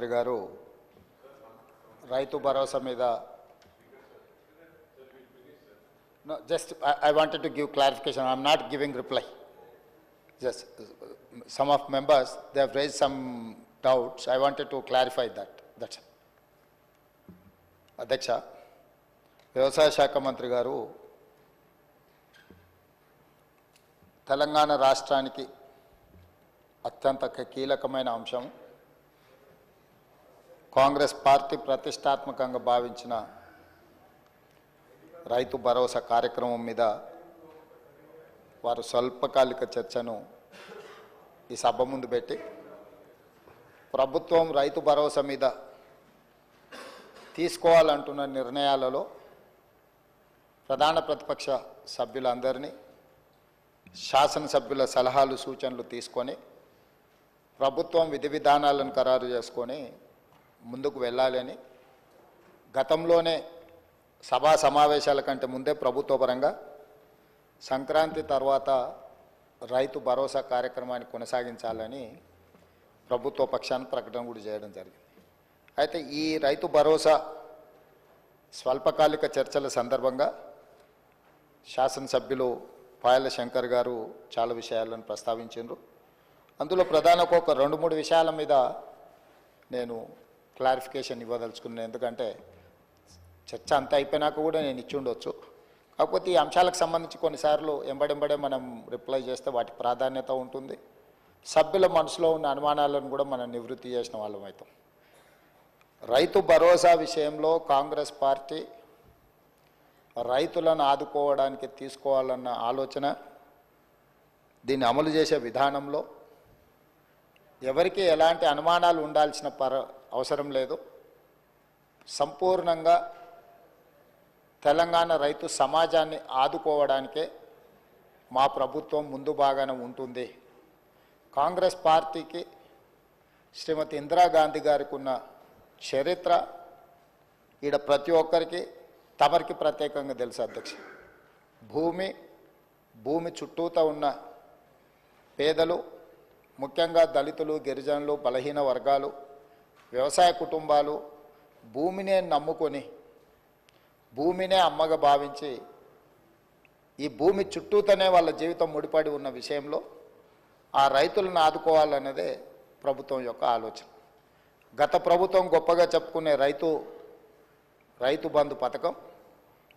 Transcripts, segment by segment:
మంత్రి గారు రైతు భరోసా మీద just I wanted to give clarification I'm not giving reply just some of members they have raised some doubts I wanted to clarify that that's అధ్యక్ష వ్యవసాయ శాఖ మంత్రి గారు తెలంగాణ రాష్ట్రానికి అత్యంత కీలకమైన అంశం కాంగ్రెస్ పార్టీ ప్రతిష్టాత్మకంగా భావించిన రైతు భరోసా కార్యక్రమం మీద వారు స్వల్పకాలిక చర్చను ఈ సభ ముందు పెట్టి ప్రభుత్వం రైతు భరోసా మీద తీసుకోవాలంటున్న నిర్ణయాలలో ప్రధాన ప్రతిపక్ష సభ్యులందరినీ శాసనసభ్యుల సలహాలు సూచనలు తీసుకొని ప్రభుత్వం విధి విధానాలను ఖరారు చేసుకొని ముందుకు వెళ్ళాలని గతంలోనే సభా సమావేశాల కంటే ముందే ప్రభుత్వ పరంగా సంక్రాంతి తర్వాత రైతు భరోసా కార్యక్రమాన్ని కొనసాగించాలని ప్రభుత్వ పక్షాన్ని ప్రకటన కూడా చేయడం జరిగింది. అయితే ఈ రైతు భరోసా స్వల్పకాలిక చర్చల సందర్భంగా శాసనసభ్యులు పాయల శంకర్ గారు చాలా విషయాలను ప్రస్తావించారు అందులో ప్రధాన ఒక రెండు మూడు విషయాల మీద నేను క్లారిఫికేషన్ ఇవ్వదలుచుకున్నాను. ఎందుకంటే చర్చ అంతా అయిపోయినాక కూడా నేను ఇచ్చి ఉండొచ్చు. కాకపోతే ఈ అంశాలకు సంబంధించి కొన్నిసార్లు ఎంబడెంబడే మనం రిప్లై చేస్తే వాటి ప్రాధాన్యత ఉంటుంది. సభ్యుల మనసులో ఉన్న అనుమానాలను కూడా మనం నివృత్తి చేసిన వాళ్ళం అవుతాం రైతు భరోసా విషయంలో కాంగ్రెస్ పార్టీ రైతులను ఆదుకోవడానికి తీసుకోవాలన్న ఆలోచన దీన్ని అమలు చేసే విధానంలో ఎవరికి ఎలాంటి అనుమానాలు ఉండాల్సిన పర అవసరం లేదు. సంపూర్ణంగా తెలంగాణ రైతు సమాజాన్ని ఆదుకోవడానికే మా ప్రభుత్వం ముందు బాగానే ఉంటుంది. కాంగ్రెస్ పార్టీకి శ్రీమతి ఇందిరాగాంధీ గారికి ఉన్న చరిత్ర ఈడ ప్రతి ఒక్కరికి తమరికి ప్రత్యేకంగా తెలుసు అధ్యక్ష. భూమి భూమి చుట్టూతో ఉన్న పేదలు ముఖ్యంగా దళితులు గిరిజనులు బలహీన వర్గాలు వ్యవసాయ కుటుంబాలు భూమినే నమ్ముకొని భూమినే అమ్మగా భావించి ఈ భూమి చుట్టూతోనే వాళ్ళ జీవితం ముడిపడి ఉన్న విషయంలో ఆ రైతులను ఆదుకోవాలన్నదే ప్రభుత్వం యొక్క ఆలోచన. గత ప్రభుత్వం గొప్పగా చెప్పుకునే రైతు రైతు బంధు పథకం.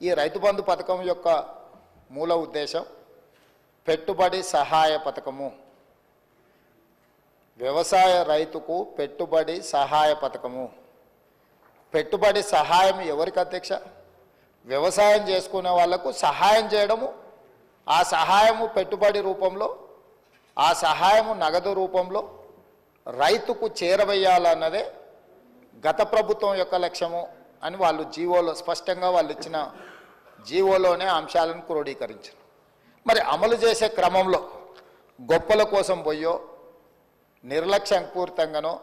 ఈ రైతు బంధు పథకం యొక్క మూల ఉద్దేశం పెట్టుబడి సహాయ పథకము. వ్యవసాయ రైతుకు పెట్టుబడి సహాయ పథకము. పెట్టుబడి సహాయం ఎవరికి అధ్యక్ష? వ్యవసాయం చేసుకునే వాళ్ళకు సహాయం చేయడము ఆ సహాయము పెట్టుబడి రూపంలో ఆ సహాయము నగదు రూపంలో రైతుకు చేరవేయాలన్నదే గత ప్రభుత్వం యొక్క లక్ష్యము అని వాళ్ళు జీవోలో స్పష్టంగా వాళ్ళు ఇచ్చిన జీవోలోనే అంశాలను క్రోడీకరించారు. మరి అమలు చేసే క్రమంలో గొప్పల కోసం పోయో నిర్లక్ష్యపూరితంగానో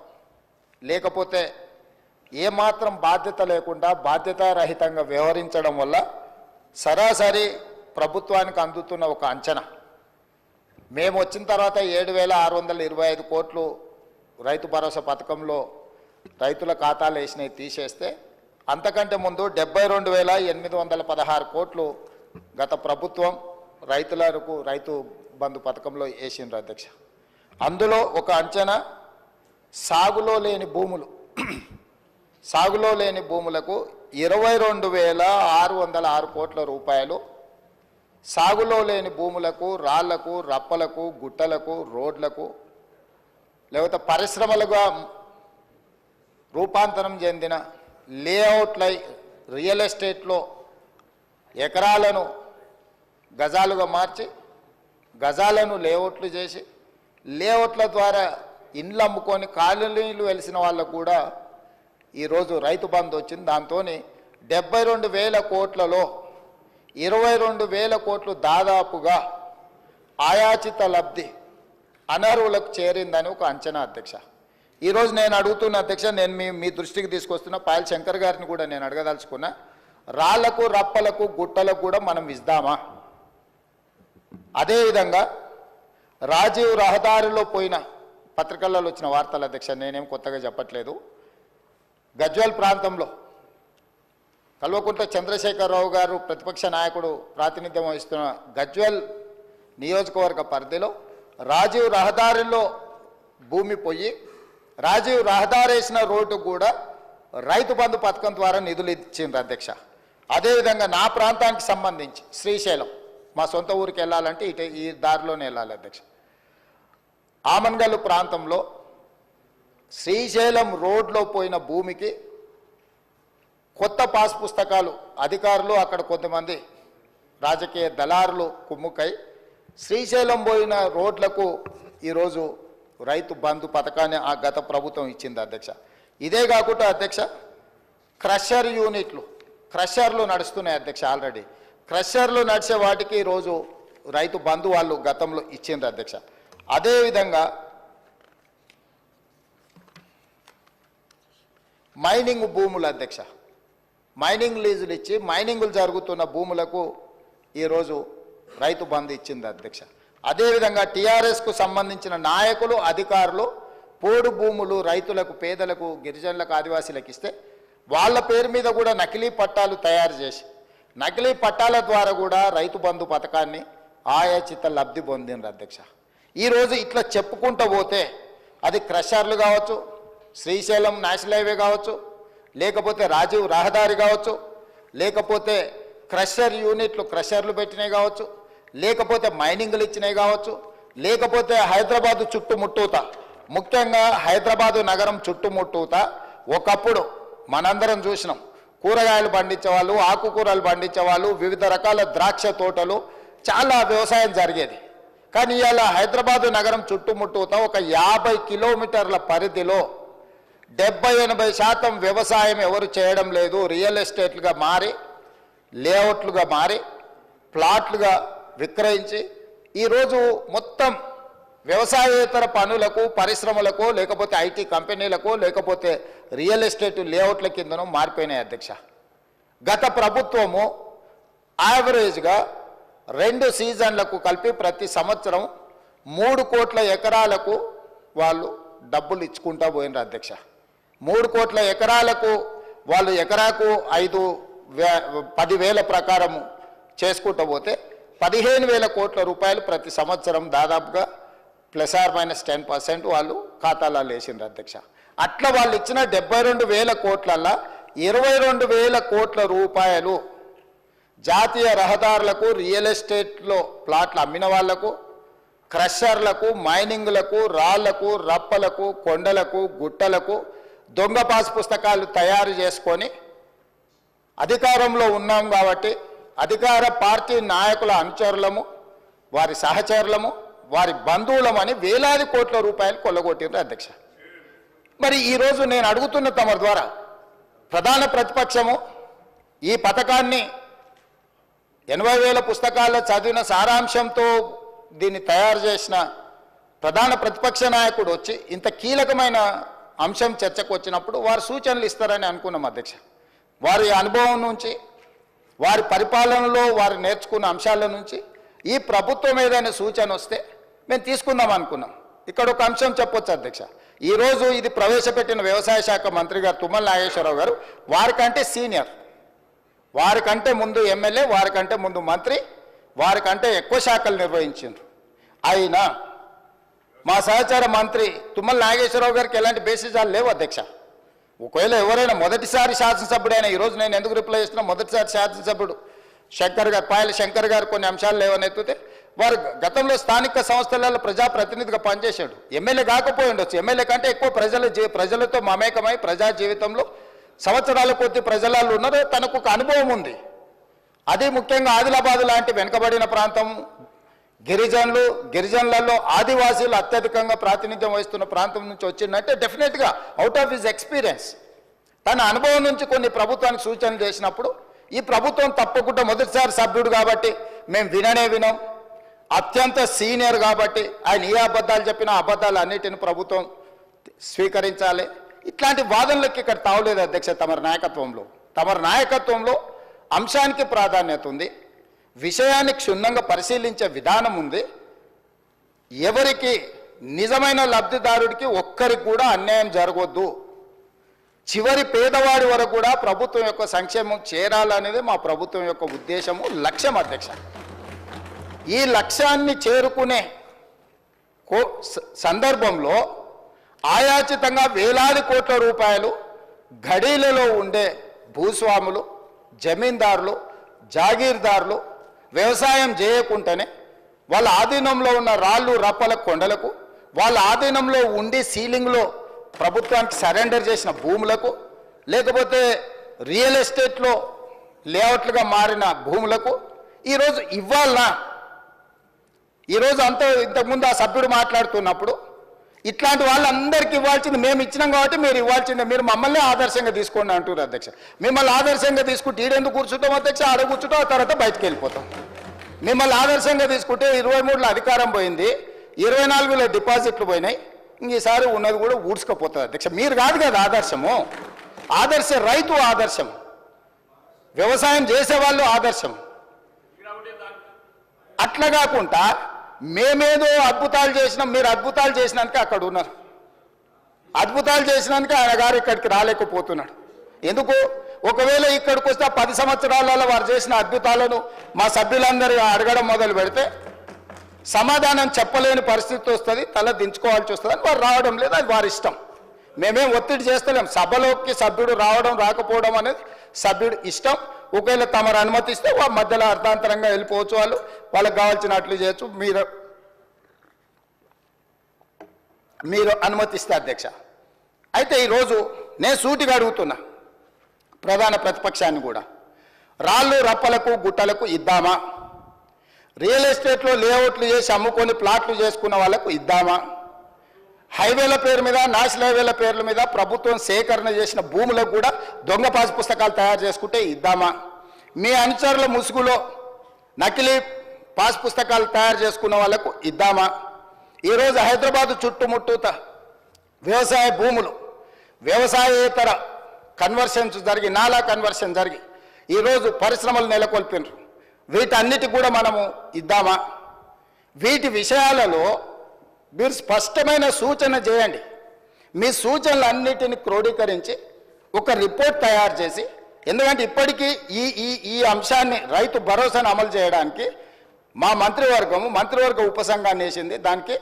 లేకపోతే ఏమాత్రం బాధ్యత లేకుండా బాధ్యతారహితంగా వ్యవహరించడం వల్ల సరాసరి ప్రభుత్వానికి అందుతున్న ఒక అంచనా. మేము వచ్చిన తర్వాత ఏడు వేల ఆరు వందల ఇరవై ఐదు కోట్లు రైతు భరోసా పథకంలో రైతుల ఖాతాలు వేసినవి తీసేస్తే అంతకంటే ముందు డెబ్బై రెండు వేల ఎనిమిది వందల పదహారు కోట్లు గత ప్రభుత్వం రైతులకు రైతు బంధు పథకంలో వేసిండ్రు అధ్యక్ష. అందులో ఒక అంచనా సాగులో లేని భూములు. సాగులో లేని భూములకు ఇరవై రెండు వేల ఆరు వందల ఆరు కోట్ల రూపాయలు. సాగులో లేని భూములకు రాళ్ళకు రప్పలకు గుట్టలకు రోడ్లకు లేకపోతే పరిశ్రమలుగా రూపాంతరం చెందిన లేఅవుట్లై రియల్ ఎస్టేట్లో ఎకరాలను గజాలుగా మార్చి గజాలను లేఅవుట్లు చేసి లేఅవుట్ల ద్వారా ఇండ్లు అమ్ముకొని కాలనీలు వెలిసిన వాళ్ళకు కూడా ఈరోజు రైతు బంధు వచ్చింది. దాంతో డెబ్బై రెండు వేల కోట్లలో ఇరవై రెండు వేల కోట్లు దాదాపుగా ఆయాచిత లబ్ధి అనర్హులకు చేరిందని ఒక అంచనా అధ్యక్ష. ఈరోజు నేను అడుగుతున్న అధ్యక్ష నేను మీ మీ దృష్టికి తీసుకొస్తున్న పాయల్ శంకర్ గారిని కూడా నేను అడగదలుచుకున్నా రాళ్ళకు రప్పలకు గుట్టలకు కూడా మనం ఇద్దామా అదేవిధంగా రాజీవ్ రహదారిలో పోయిన పత్రికల్లో వచ్చిన వార్తల అధ్యక్ష నేనేం కొత్తగా చెప్పట్లేదు. గజ్వల్ ప్రాంతంలో కల్వకుంట్ల చంద్రశేఖరరావు గారు ప్రతిపక్ష నాయకుడు ప్రాతినిధ్యం వహిస్తున్న గజ్వల్ నియోజకవర్గ పరిధిలో రాజీవ్ రహదారిలో భూమి పోయి రాజీవ్ రహదారి వేసిన రోడ్డు కూడా రైతు బంధు పథకం ద్వారా నిధులు ఇచ్చింది అధ్యక్ష. అదేవిధంగా నా ప్రాంతానికి సంబంధించి శ్రీశైలం మా సొంత ఊరికి వెళ్ళాలంటే ఇటు ఈ దారిలోనే వెళ్ళాలి అధ్యక్ష. ఆమన్గల్ ప్రాంతంలో శ్రీశైలం రోడ్లో పోయిన భూమికి కొత్త పాస్ పుస్తకాలు అధికారులు అక్కడ కొంతమంది రాజకీయ దళారులు కుమ్ముకై శ్రీశైలం పోయిన రోడ్లకు ఈరోజు రైతు బంధు పథకాన్ని ఆ గత ప్రభుత్వం ఇచ్చింది అధ్యక్ష. ఇదే కాకుండా అధ్యక్ష క్రషర్ యూనిట్లు క్రషర్లు నడుస్తున్నాయి అధ్యక్ష ఆల్రెడీ. క్రషర్లు నడిచే వాటికి ఈరోజు రైతు బంధు వాళ్ళు గతంలో ఇచ్చింది అధ్యక్ష. అదేవిధంగా మైనింగ్ భూములు అధ్యక్ష. మైనింగ్ లీజులు ఇచ్చి మైనింగులు జరుగుతున్న భూములకు ఈరోజు రైతు బంధు ఇచ్చింది అధ్యక్ష. అదేవిధంగా టీఆర్ఎస్కు సంబంధించిన నాయకులు అధికారులు పోడు భూములు రైతులకు పేదలకు గిరిజనులకు ఆదివాసీలకు ఇస్తే వాళ్ళ పేరు మీద కూడా నకిలీ పట్టాలు తయారు చేసి నకిలీ పట్టాల ద్వారా కూడా రైతు బంధు పథకాన్ని ఆయాచిత లబ్ధి పొందిండ్రు అధ్యక్ష. ఈరోజు ఇట్లా చెప్పుకుంటూ పోతే అది క్రషర్లు కావచ్చు శ్రీశైలం నేషనల్ హైవే కావచ్చు లేకపోతే రాజీవ్ రహదారి కావచ్చు లేకపోతే క్రషర్ యూనిట్లు క్రషర్లు పెట్టినవి కావచ్చు లేకపోతే మైనింగ్లు ఇచ్చినవి కావచ్చు లేకపోతే హైదరాబాదు చుట్టుముట్టూత ముఖ్యంగా హైదరాబాదు నగరం చుట్టుముట్టూత ఒకప్పుడు మనందరం చూసినాం కూరగాయలు పండించేవాళ్ళు ఆకుకూరలు పండించేవాళ్ళు వివిధ రకాల ద్రాక్ష తోటలు చాలా వ్యవసాయం జరిగేది. కానీ ఇలా హైదరాబాదు నగరం చుట్టుముట్టుతో ఒక యాభై కిలోమీటర్ల పరిధిలో డెబ్బై ఎనభై శాతం వ్యవసాయం ఎవరు చేయడం లేదు. రియల్ ఎస్టేట్లుగా మారి లేఅవుట్లుగా మారి ప్లాట్లుగా విక్రయించి ఈరోజు మొత్తం వ్యవసాయేతర పనులకు పరిశ్రమలకు లేకపోతే ఐటీ కంపెనీలకు లేకపోతే రియల్ ఎస్టేట్ లేఅవుట్ల కిందను మారిపోయినాయి అధ్యక్ష. గత ప్రభుత్వము యావరేజ్గా రెండు సీజన్లకు కలిపి ప్రతి సంవత్సరం మూడు కోట్ల ఎకరాలకు వాళ్ళు డబ్బులు ఇచ్చుకుంటా పోయినారు అధ్యక్ష. మూడు కోట్ల ఎకరాలకు వాళ్ళు ఎకరాకు ఐదు వే పదివేల ప్రకారము చేసుకుంటూ పోతే పదిహేను వేల కోట్ల రూపాయలు ప్రతి సంవత్సరం దాదాపుగా plus or minus ten percent వాళ్ళు ఖాతాలో వేసిండ్రు అధ్యక్ష. అట్లా వాళ్ళు ఇచ్చిన డెబ్బై రెండు వేల కోట్లల్లో ఇరవై రెండు వేల కోట్ల రూపాయలు జాతీయ రహదారులకు రియల్ ఎస్టేట్లో ప్లాట్లు అమ్మిన వాళ్ళకు క్రషర్లకు మైనింగ్లకు రాళ్ళకు రప్పలకు కొండలకు గుట్టలకు దొంగ పాస్ పుస్తకాలు తయారు చేసుకొని అధికారంలో ఉన్నాం కాబట్టి అధికార పార్టీ నాయకుల అనుచరులము వారి సహచరులము వారి బంధువులమని వేలాది కోట్ల రూపాయలు కొల్లగొట్టిండ్రు అధ్యక్ష. మరి ఈరోజు నేను అడుగుతున్న తమరి ద్వారా ప్రధాన ప్రతిపక్షము ఈ పథకాన్ని ఎనభై వేల పుస్తకాల్లో చదివిన సారాంశంతో దీన్ని తయారు చేసిన ప్రధాన ప్రతిపక్ష నాయకుడు వచ్చి ఇంత కీలకమైన అంశం చర్చకు వచ్చినప్పుడు వారు సూచనలు ఇస్తారని అనుకున్నాం అధ్యక్ష. వారి అనుభవం నుంచి వారి పరిపాలనలో వారు నేర్చుకున్న అంశాల నుంచి ఈ ప్రభుత్వం ఏదైనా సూచన వస్తే మేము తీసుకుందాం అనుకున్నాం. ఇక్కడ ఒక అంశం చెప్పొచ్చు అధ్యక్ష. ఈరోజు ఇది ప్రవేశపెట్టిన వ్యవసాయ శాఖ మంత్రి గారు తుమ్మల నాగేశ్వరరావు గారు వారికంటే సీనియర్. వారికంటే ముందు ఎమ్మెల్యే వారికంటే ముందు మంత్రి వారికంటే ఎక్కువ శాఖలు నిర్వహించారు అయినా మా సహచార మంత్రి తుమ్మల నాగేశ్వరరావు గారికి ఎలాంటి బేసిజాలు లేవు అధ్యక్ష. ఒకవేళ ఎవరైనా మొదటిసారి శాసనసభ్యుడైనా ఈరోజు నేను ఎందుకు రిప్లై చేస్తున్నా మొదటిసారి శాసనసభ్యుడు శంకర్ గారు పాయల శంకర్ గారు కొన్ని అంశాలు లేవని ఎత్తితే వారు గతంలో స్థానిక సంస్థలలో ప్రజాప్రతినిధిగా పనిచేశాడు. ఎమ్మెల్యే కాకపోయి ఉండొచ్చు. ఎమ్మెల్యే కంటే ఎక్కువ ప్రజల ప్రజలతో మమేకమై ప్రజా జీవితంలో సంవత్సరాల కొద్ది ప్రజలలో ఉన్నారు తనకు ఒక అనుభవం ఉంది. అది ముఖ్యంగా ఆదిలాబాద్ లాంటి వెనుకబడిన ప్రాంతం గిరిజనులు గిరిజనులలో ఆదివాసీలు అత్యధికంగా ప్రాతినిధ్యం వహిస్తున్న ప్రాంతం నుంచి వచ్చిందంటే డెఫినెట్గా అవుట్ ఆఫ్ హిజ్ ఎక్స్పీరియన్స్ తన అనుభవం నుంచి కొన్ని ప్రభుత్వానికి సూచనలు చేసినప్పుడు ఈ ప్రభుత్వం తప్పకుండా మొదటిసారి సభ్యుడు కాబట్టి మేము విననే వినం. అత్యంత సీనియర్ కాబట్టి ఆయన ఏ అబద్ధాలు చెప్పినా అబద్ధాలు అన్నిటిని ప్రభుత్వం స్వీకరించాలి. ఇట్లాంటి వాదనలకి ఇక్కడ తావలేదు అధ్యక్ష తమరి నాయకత్వంలో. తమరి నాయకత్వంలో అంశానికి ప్రాధాన్యత ఉంది. విషయాన్ని క్షుణ్ణంగా పరిశీలించే విధానం ఉంది. ఎవరికి నిజమైన లబ్ధిదారుడికి ఒక్కరికి కూడా అన్యాయం జరగొద్దు. చివరి పేదవాడి వరకు కూడా ప్రభుత్వం యొక్క సంక్షేమం చేరాలనేది మా ప్రభుత్వం యొక్క ఉద్దేశము లక్ష్యం అధ్యక్ష. ఈ లక్ష్యాన్ని చేరుకునే కో స- సందర్భంలో ఆయాచితంగా వేలాది కోట్ల రూపాయలు గడీలలో ఉండే భూస్వాములు జమీందారులు జాగీర్దారులు వ్యవసాయం చేయకుండానే వాళ్ళ ఆధీనంలో ఉన్న రాళ్ళు రప్పల కొండలకు వాళ్ళ ఆధీనంలో ఉండి సీలింగ్లో ప్రభుత్వానికి సరెండర్ చేసిన భూములకు లేకపోతే రియల్ ఎస్టేట్లో లేఅవుట్లుగా మారిన భూములకు ఈరోజు ఇవ్వాలనా? ఈరోజు అంత ఇంతకుముందు ఆ సభ్యుడు మాట్లాడుతున్నప్పుడు ఇట్లాంటి వాళ్ళందరికీ ఇవ్వాల్సింది మేము ఇచ్చినాం కాబట్టి మీరు ఇవ్వాల్సిందే. మీరు మమ్మల్ని ఆదర్శంగా తీసుకోండి అంటున్నారు అధ్యక్ష. మిమ్మల్ని ఆదర్శంగా తీసుకుంటే ఈడెందుకు కూర్చుంటాం అధ్యక్ష? ఆడ కూర్చుంటాం తర్వాత బయటకు వెళ్ళిపోతాం. మిమ్మల్ని ఆదర్శంగా తీసుకుంటే ఇరవై మూడులో అధికారం పోయింది ఇరవై నాలుగులో డిపాజిట్లు పోయినాయి ఈసారి ఉన్నది కూడా ఊడ్చుకపోతుంది అధ్యక్ష. మీరు కాదు కదా ఆదర్శము. ఆదర్శ రైతు ఆదర్శం. వ్యవసాయం చేసేవాళ్ళు ఆదర్శం. అట్లా కాకుండా మేమేదో అద్భుతాలు చేసినాం మీరు అద్భుతాలు చేసినాక అక్కడ ఉన్నారు. అద్భుతాలు చేసినాక ఆయన గారు ఇక్కడికి రాలేకపోతున్నాడు. ఎందుకు? ఒకవేళ ఇక్కడికి వస్తే పది సంవత్సరాలలో వారు చేసిన అద్భుతాలను మా సభ్యులందరూ అడగడం మొదలు పెడితే సమాధానం చెప్పలేని పరిస్థితి వస్తుంది తల దించుకోవాల్సి వస్తుంది అని వారు రావడం లేదు అది వారి ఇష్టం. మేమేం ఒత్తిడి చేస్తలేం. సభలోకి సభ్యుడు రావడం రాకపోవడం అనేది సభ్యుడు ఇష్టం. ఒకవేళ తమరు అనుమతిస్తే వాళ్ళ మధ్యలో అర్థాంతరంగా వెళ్ళిపోవచ్చు వాళ్ళు. వాళ్ళకి కావాల్సినట్లు చేయొచ్చు. మీరు మీరు అనుమతిస్తే అధ్యక్ష. అయితే ఈరోజు నేను సూటిగా అడుగుతున్నా. ప్రధాన ప్రతిపక్షాన్ని కూడా. రాళ్ళు రప్పలకు గుట్టలకు ఇద్దామా? రియల్ ఎస్టేట్లో లేఅవుట్లు చేసి అమ్ముకొని ప్లాట్లు చేసుకున్న వాళ్ళకు ఇద్దామా? హైవేల పేరు మీద నేషనల్ హైవేల పేర్ల మీద ప్రభుత్వం సేకరణ చేసిన భూములకు కూడా దొంగ పాస్ పుస్తకాలు తయారు చేసుకుంటే ఇద్దామా? మీ అనుచరుల ముసుగులో నకిలీ పాస్ పుస్తకాలు తయారు చేసుకున్న వాళ్ళకు ఇద్దామా? ఈరోజు హైదరాబాద్ చుట్టుముట్టూత వ్యవసాయ భూములు వ్యవసాయేతర కన్వర్షన్స్ జరిగి నాలా కన్వర్షన్ జరిగి ఈరోజు పరిశ్రమలు నెలకొల్పినారు. వీటన్నిటి కూడా మనము ఇద్దామా? వీటి విషయాలలో మీరు స్పష్టమైన సూచన చేయండి. మీ సూచనలన్నిటిని క్రోడీకరించి ఒక రిపోర్ట్ తయారు చేసి ఎందుకంటే ఇప్పటికీ ఈ ఈ ఈ అంశాన్ని రైతు భరోసాను అమలు చేయడానికి మా మంత్రివర్గము మంత్రివర్గ ఉపసంఘాన్ని వేసింది. దానికి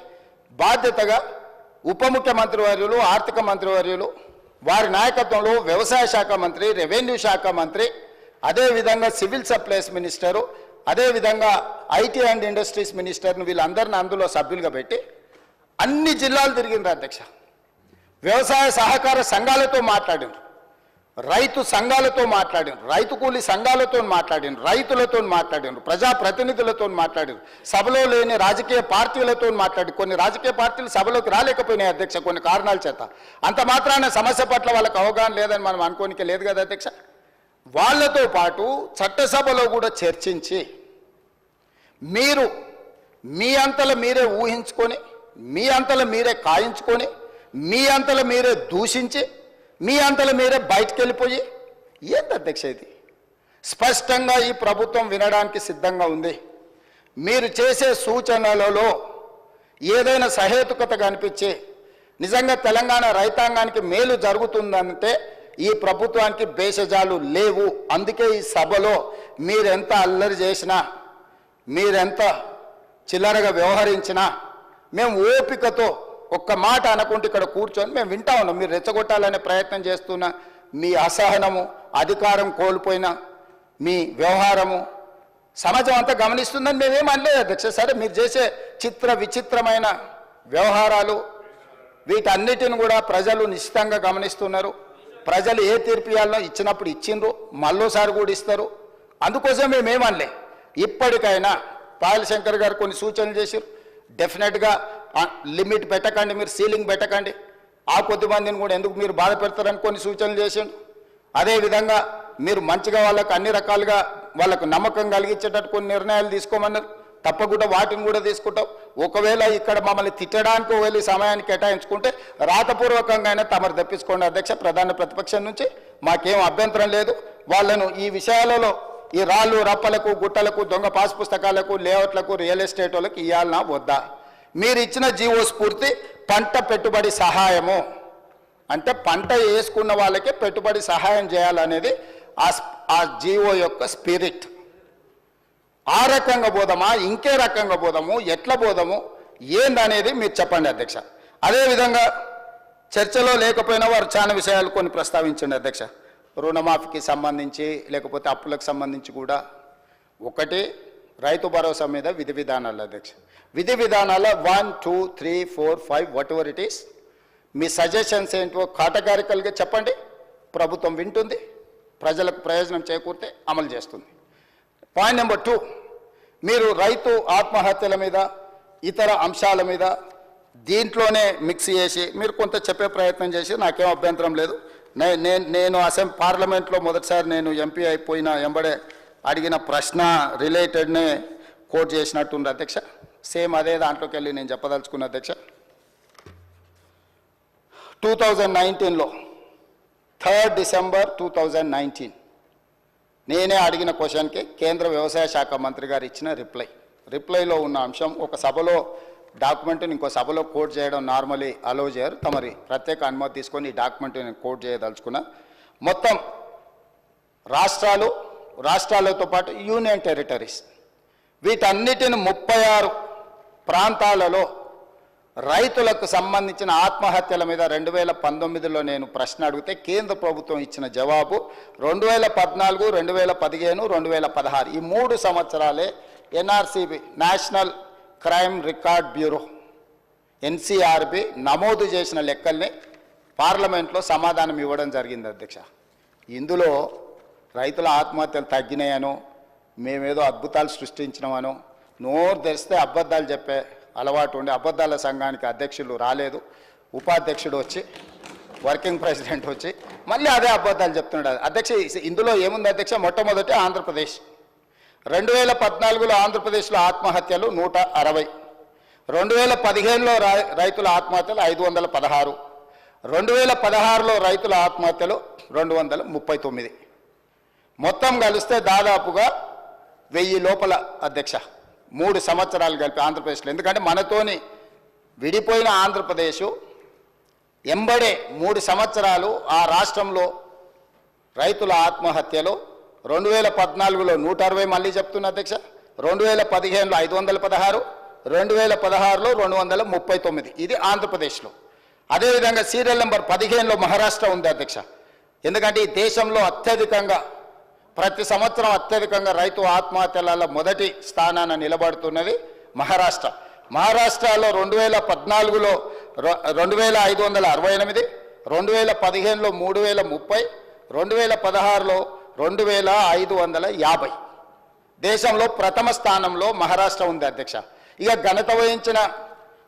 బాధ్యతగా ఉప ముఖ్యమంత్రి వర్యులు ఆర్థిక మంత్రివర్యులు వారి నాయకత్వంలో వ్యవసాయ శాఖ మంత్రి రెవెన్యూ శాఖ మంత్రి అదేవిధంగా సివిల్ సప్లైస్ మినిస్టరు అదేవిధంగా ఐటీ అండ్ ఇండస్ట్రీస్ మినిస్టర్ను వీళ్ళందరిని అందులో సభ్యులుగా పెట్టి అన్ని జిల్లాలు తిరిగిండ్రు అధ్యక్ష. వ్యవసాయ సహకార సంఘాలతో మాట్లాడిండ్రు. రైతు సంఘాలతో మాట్లాడిండ్రు. రైతు కూలి సంఘాలతో మాట్లాడిండ్రు. రైతులతో మాట్లాడిండ్రు. ప్రజాప్రతినిధులతో మాట్లాడిండ్రు. సభలో లేని రాజకీయ పార్టీలతో మాట్లాడి కొన్ని రాజకీయ పార్టీలు సభలోకి రాలేకపోయినాయి అధ్యక్ష కొన్ని కారణాల చేత. అంత మాత్రాన సమస్య పట్ల వాళ్ళకి అవగాహన లేదని మనం అనుకోనికే లేదు కదా అధ్యక్ష. వాళ్ళతో పాటు చట్టసభలో కూడా చర్చించి మీరు మీ అంతలో మీరే ఊహించుకొని మీ అంతల మీరే కాయించుకొని మీ అంతల మీరే దూషించి మీ అంతల మీరే బయటకు వెళ్ళిపోయి ఏంటి అధ్యక్ష ఇది? స్పష్టంగా ఈ ప్రభుత్వం వినడానికి సిద్ధంగా ఉంది. మీరు చేసే సూచనలలో ఏదైనా సహేతుకత కనిపించి నిజంగా తెలంగాణ రైతాంగానికి మేలు జరుగుతుందంటే ఈ ప్రభుత్వానికి భేషజాలు లేవు. అందుకే ఈ సభలో మీరెంత అల్లరి చేసినా మీరెంత చిల్లరగా వ్యవహరించినా మేము ఓపికతో ఒక్క మాట అనుకుంటే ఇక్కడ కూర్చొని మేము వింటా ఉన్నాం. మీరు రెచ్చగొట్టాలనే ప్రయత్నం చేస్తున్న మీ అసహనము అధికారం కోల్పోయిన మీ వ్యవహారము సమాజం అంతా గమనిస్తుందని మేమేం అనలేదు అధ్యక్ష. సరే మీరు చేసే చిత్ర విచిత్రమైన వ్యవహారాలు వీటన్నిటిని కూడా ప్రజలు నిశ్చితంగా గమనిస్తున్నారు. ప్రజలు ఏ తీర్పు ఇచ్చినప్పుడు ఇచ్చిండ్రు మళ్ళోసారి కూడా ఇస్తారు. అందుకోసం మేమేమనలే ఇప్పటికైనా పాయల శంకర్ గారు కొన్ని సూచనలు చేశారు. డెఫినెట్గా లిమిట్ పెట్టకండి మీరు సీలింగ్ పెట్టకండి. ఆ కొద్ది మందిని కూడా ఎందుకు మీరు బాధ పెడతారని కొన్ని సూచనలు చేసిండు. అదేవిధంగా మీరు మంచిగా వాళ్ళకు అన్ని రకాలుగా వాళ్ళకు నమ్మకం కలిగించేటట్టు కొన్ని నిర్ణయాలు తీసుకోమన్నారు. తప్పకుండా వాటిని కూడా తీసుకుంటాం. ఒకవేళ ఇక్కడ మమ్మల్ని తిట్టడానికి వెళ్ళి సమయాన్ని కేటాయించుకుంటే రాతపూర్వకంగా అయినా తమరు తప్పించుకోండి అధ్యక్ష ప్రధాన ప్రతిపక్షం నుంచి. మాకేం అభ్యంతరం లేదు. వాళ్ళను ఈ విషయాలలో ఈ రాళ్ళు రప్పలకు గుట్టలకు దొంగ పాస్ పుస్తకాలకు లేఅవుట్లకు రియల్ ఎస్టేట్ వాళ్ళకి ఇవ్వాలన్నా వద్దా? మీరు ఇచ్చిన జీవో స్ఫూర్తి పంట పెట్టుబడి సహాయము. అంటే పంట వేసుకున్న వాళ్ళకి పెట్టుబడి సహాయం చేయాలనేది ఆ స్- ఆ జీవో యొక్క స్పిరిట్. ఆ రకంగా పోదామా ఇంకే రకంగా పోదాము ఎట్లా పోదాము ఏందనేది మీరు చెప్పండి అధ్యక్ష. అదేవిధంగా చర్చలో లేకపోయినా వారు చాలా విషయాలు కొన్ని ప్రస్తావించండి అధ్యక్ష. రుణమాఫీకి సంబంధించి లేకపోతే అప్పులకు సంబంధించి కూడా ఒకటి రైతు భరోసా మీద విధి విధానాలు అధ్యక్ష. విధి విధానాల one two three four five whatever it is me suggestions ఏంటో కాటగారికల్గా చెప్పండి. ప్రభుత్వం వింటుంది. ప్రజలకు ప్రయోజనం చేకూరితే అమలు చేస్తుంది. పాయింట్ నెంబర్ టూ మీరు రైతు ఆత్మహత్యల మీద ఇతర అంశాల మీద దీంట్లోనే మిక్స్ చేసి మీరు కొంత చెప్పే ప్రయత్నం చేసి నాకేం అభ్యంతరం లేదు. నేను నేను అసెంబ్లీ పార్లమెంట్లో మొదటిసారి నేను ఎంపీ అయిపోయిన ఎంబడే అడిగిన ప్రశ్న రిలేటెడ్నే కోట్ చేసినట్టుంది అధ్యక్ష. సేమ్ అదే దాంట్లోకి వెళ్ళి నేను చెప్పదలుచుకున్న అధ్యక్ష. టూ థౌజండ్ నైన్టీన్లో third December two thousand nineteen నేనే అడిగిన క్వశ్చన్కి కేంద్ర వ్యవసాయ శాఖ మంత్రి గారు ఇచ్చిన రిప్లై. రిప్లైలో ఉన్న అంశం ఒక సభలో డాక్యుమెంట్ని ఇంకో సభలో కోట్ చేయడం నార్మలీ అలో చేయరు. తమరి ప్రత్యేక అనుమతి తీసుకొని ఈ డాక్యుమెంట్ నేను కోట్ చేయదలుచుకున్నా మొత్తం రాష్ట్రాలు రాష్ట్రాలతో పాటు యూనియన్ టెరిటరీస్. వీటన్నిటిని ముప్పై ఆరు ప్రాంతాలలో రైతులకు సంబంధించిన ఆత్మహత్యల మీద రెండు వేల పంతొమ్మిదిలో నేను ప్రశ్న అడిగితే కేంద్ర ప్రభుత్వం ఇచ్చిన జవాబు రెండు వేల పద్నాలుగు రెండు వేల పదిహేను రెండు వేల పదహారు. ఈ మూడు సంవత్సరాలే NRCB national crime record bureau NCRB నమోదు చేసిన లెక్కల్ని పార్లమెంట్లో సమాధానం ఇవ్వడం జరిగింది అధ్యక్ష. ఇందులో రైతుల ఆత్మహత్యలు తగ్గినాయనో మేమేదో అద్భుతాలు సృష్టించినామనో నోరు తెరిస్తే అబద్ధాలు చెప్పే అలవాటు ఉండి అబద్ధాల సంఘానికి అధ్యక్షులు రాలేదు. ఉపాధ్యక్షుడు వచ్చి వర్కింగ్ ప్రెసిడెంట్ వచ్చి మళ్ళీ అదే అబద్ధాలు చెప్తున్నాడు. అధ్యక్ష ఇందులో ఏముంది అధ్యక్ష? మొట్టమొదటి ఆంధ్రప్రదేశ్. రెండు వేల పద్నాలుగులో ఆంధ్రప్రదేశ్లో ఆత్మహత్యలు నూట అరవై. రెండు వేల పదిహేనులో రై రైతుల ఆత్మహత్యలు ఐదు వందల పదహారు. రెండు వేల పదహారులో రైతుల ఆత్మహత్యలు రెండు వందల ముప్పై తొమ్మిది. మొత్తం కలిస్తే దాదాపుగా వెయ్యి లోపల అధ్యక్ష. మూడు సంవత్సరాలు కలిపి ఆంధ్రప్రదేశ్లో. ఎందుకంటే మనతోని విడిపోయిన ఆంధ్రప్రదేశ్ ఎంబడే మూడు సంవత్సరాలు ఆ రాష్ట్రంలో రైతుల ఆత్మహత్యలు రెండు వేల పద్నాలుగులో నూట అరవై మళ్ళీ చెప్తున్నా అధ్యక్ష. రెండు వేల పదిహేనులో ఐదు వందల పదహారు. రెండు వేల పదహారులో రెండు వందల ముప్పై తొమ్మిది. ఇది ఆంధ్రప్రదేశ్లో. అదేవిధంగా సీరియల్ నెంబర్ పదిహేనులో మహారాష్ట్ర ఉంది అధ్యక్ష. ఎందుకంటే ఈ దేశంలో అత్యధికంగా ప్రతి సంవత్సరం అత్యధికంగా రైతు ఆత్మహత్యల మొదటి స్థానాన నిలబడుతున్నది మహారాష్ట్ర. మహారాష్ట్రలో రెండు వేల పద్నాలుగులో రొ- రెండు వేల ఐదు వందల అరవై ఎనిమిది రెండు వేల పదిహేనులో మూడు వేల ముప్పై రెండు వేల పదహారులో రెండు వేల ఐదు వందల యాభై. దేశంలో ప్రథమ స్థానంలో మహారాష్ట్ర ఉంది అధ్యక్ష. ఇక ఘనత వహించిన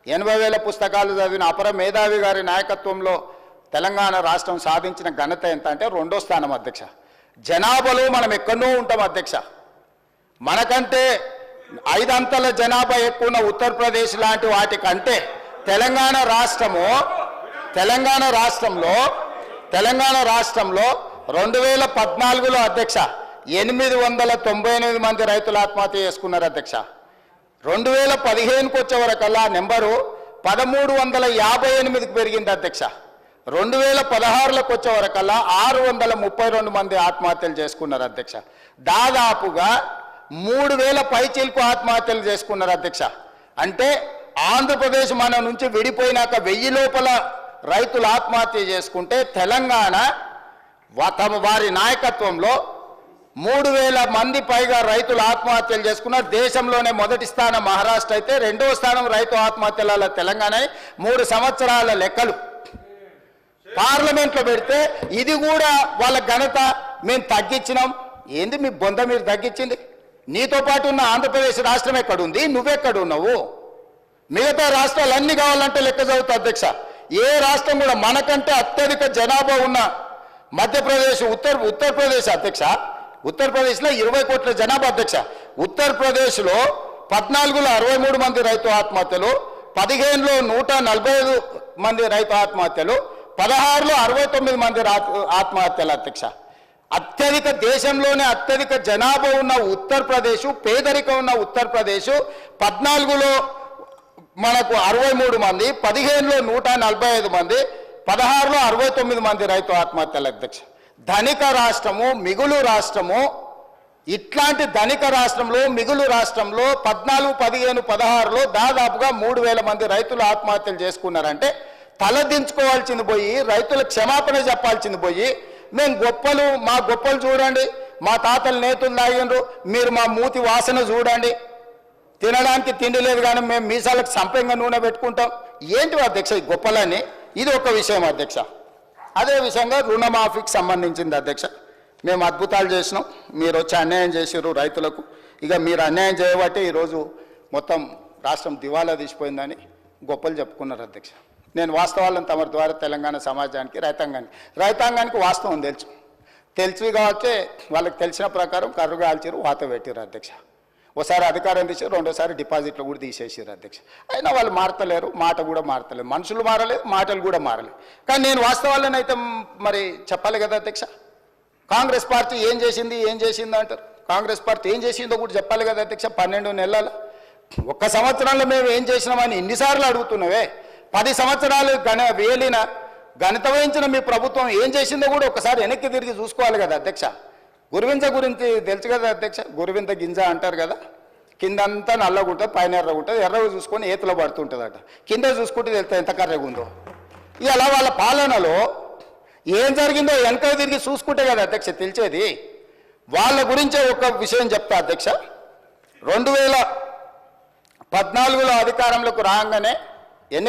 ఎనభై వేల పుస్తకాలు చదివిన అపర మేధావి గారి నాయకత్వంలో తెలంగాణ రాష్ట్రం సాధించిన ఘనత ఎంత అంటే రెండో స్థానం అధ్యక్ష. జనాభాలో మనం ఎక్కడో ఉంటాం అధ్యక్ష. మనకంటే ఐదంతల జనాభా ఎక్కువ ఉన్న ఉత్తరప్రదేశ్ లాంటి వాటికంటే తెలంగాణ రాష్ట్రము తెలంగాణ రాష్ట్రంలో తెలంగాణ రాష్ట్రంలో రెండు వేల పద్నాలుగులో అధ్యక్ష ఎనిమిది వందల తొంభై ఎనిమిది మంది రైతులు ఆత్మహత్య చేసుకున్నారు అధ్యక్ష. రెండు వేల పదిహేనుకి వచ్చే వరకల్లా నెంబరు పదమూడు వందల యాభై ఎనిమిదికి పెరిగింది అధ్యక్ష. రెండు వేల పదహారులకు వచ్చే వరకల్లా ఆరు వందల ముప్పై రెండు మంది ఆత్మహత్యలు చేసుకున్నారు అధ్యక్ష. దాదాపుగా మూడు వేల పైచీలకు ఆత్మహత్యలు చేసుకున్నారు అధ్యక్ష. అంటే ఆంధ్రప్రదేశ్ మన నుంచి విడిపోయినాక వెయ్యి లోపల రైతులు ఆత్మహత్య చేసుకుంటే తెలంగాణ తమ వారి నాయకత్వంలో మూడు వేల మంది పైగా రైతులు ఆత్మహత్యలు చేసుకున్నారు. దేశంలోనే మొదటి స్థానం మహారాష్ట్ర అయితే రెండవ స్థానం రైతు ఆత్మహత్యల తెలంగాణ మూడు సంవత్సరాల లెక్కలు. పార్లమెంట్లో పెడితే ఇది కూడా వాళ్ళ ఘనత. మేము తగ్గించినాం. ఏంది మీ బొంద మీరు తగ్గించింది? నీతో పాటు ఉన్న ఆంధ్రప్రదేశ్ రాష్ట్రం ఎక్కడుంది? నువ్వెక్కడున్నావు? మిగతా రాష్ట్రాలు అన్ని కావాలంటే లెక్క చదువుతా అధ్యక్ష. ఏ రాష్ట్రం కూడా మనకంటే అత్యధిక జనాభా ఉన్న మధ్యప్రదేశ్ ఉత్తర్ ఉత్తరప్రదేశ్ అధ్యక్ష. ఉత్తరప్రదేశ్లో ఇరవై కోట్ల జనాభా అధ్యక్ష. ఉత్తరప్రదేశ్లో పద్నాలుగులో అరవై మూడు మంది రైతు ఆత్మహత్యలు పదిహేనులో నూట నలభై ఐదు మంది రైతు ఆత్మహత్యలు పదహారులో అరవై తొమ్మిది మంది ఆత్మహత్యలు అధ్యక్ష. అత్యధిక దేశంలోనే అత్యధిక జనాభా ఉన్న ఉత్తరప్రదేశ్ పేదరికం ఉన్న ఉత్తరప్రదేశ్ పద్నాలుగులో మనకు అరవై మూడు మంది పదిహేనులో నూట నలభై ఐదు మంది పదహారులో అరవై తొమ్మిది మంది రైతు ఆత్మహత్యలు అధ్యక్ష. ధనిక రాష్ట్రము మిగులు రాష్ట్రము ఇట్లాంటి ధనిక రాష్ట్రంలో మిగులు రాష్ట్రంలో పద్నాలుగు పదిహేను పదహారులో దాదాపుగా మూడు వేల మంది రైతులు ఆత్మహత్యలు చేసుకున్నారంటే తలదించుకోవాల్సింది పోయి రైతుల క్షమాపణ చెప్పాల్సింది పోయి మేము గొప్పలు మా గొప్పలు చూడండి మా తాతలు నేతులు తాగిండ్రు మీరు మా మూతి వాసన చూడండి. తినడానికి తిండి లేదు కానీ మేము మీసాలకు సంపంగా నూనె పెట్టుకుంటాం. ఏంటి అధ్యక్ష ఈ గొప్పలని ఇది ఒక విషయం అధ్యక్ష. అదే విషయంగా రుణమాఫీకి సంబంధించింది అధ్యక్ష. మేము అద్భుతాలు చేసినాం. మీరు వచ్చి అన్యాయం చేసారు రైతులకు. ఇక మీరు అన్యాయం చేయబట్టి ఈరోజు మొత్తం రాష్ట్రం దివాలా తీసిపోయిందని గొప్పలు చెప్పుకున్నారు అధ్యక్ష. నేను వాస్తవాలను తమ ద్వారా తెలంగాణ సమాజానికి రైతాంగానికి. రైతాంగానికి వాస్తవం తెలుసు. తెలిసి కాబట్టి వాళ్ళకి తెలిసిన ప్రకారం కర్రుగా ఆల్చారు వాత పెట్టారు అధ్యక్ష. ఒకసారి అధికారం తీసారు రెండోసారి డిపాజిట్లు కూడా తీసేసారు అధ్యక్ష. అయినా వాళ్ళు మారతలేరు మాట కూడా మారతలేదు. మనుషులు మారలేదు మాటలు కూడా మారలేదు. కానీ నేను వాస్తవాలను అయితే మరి చెప్పాలి కదా అధ్యక్ష? కాంగ్రెస్ పార్టీ ఏం చేసింది ఏం చేసింది అంటారు? కాంగ్రెస్ పార్టీ ఏం చేసిందో కూడా చెప్పాలి కదా అధ్యక్ష పన్నెండు నెలల? ఒక్క సంవత్సరంలో మేము ఏం చేసినామని ఎన్నిసార్లు అడుగుతున్నావే? పది సంవత్సరాలు గణ వేలిన గణిత వహించిన మీ ప్రభుత్వం ఏం చేసిందో కూడా ఒకసారి వెనక్కి తిరిగి చూసుకోవాలి కదా అధ్యక్ష? గురువింజ గురించి తెలుసు కదా అధ్యక్ష? గురువింద గింజ అంటారు కదా? కిందంతా నల్లగుంటుంది పైన ఎర్రగుంటుంది. ఎర్రగా చూసుకొని ఏతులో పడుతుంటుందట. కింద చూసుకుంటే తెలుస్తా ఎంత కర్రగా ఉందో ఇలా వాళ్ళ పాలనలో ఏం జరిగిందో వెనక తిరిగి చూసుకుంటే కదా అధ్యక్ష తెలిసేది? వాళ్ళ గురించే ఒక విషయం చెప్తా అధ్యక్ష. రెండు వేల పద్నాలుగులో అధికారంలోకి రాగానే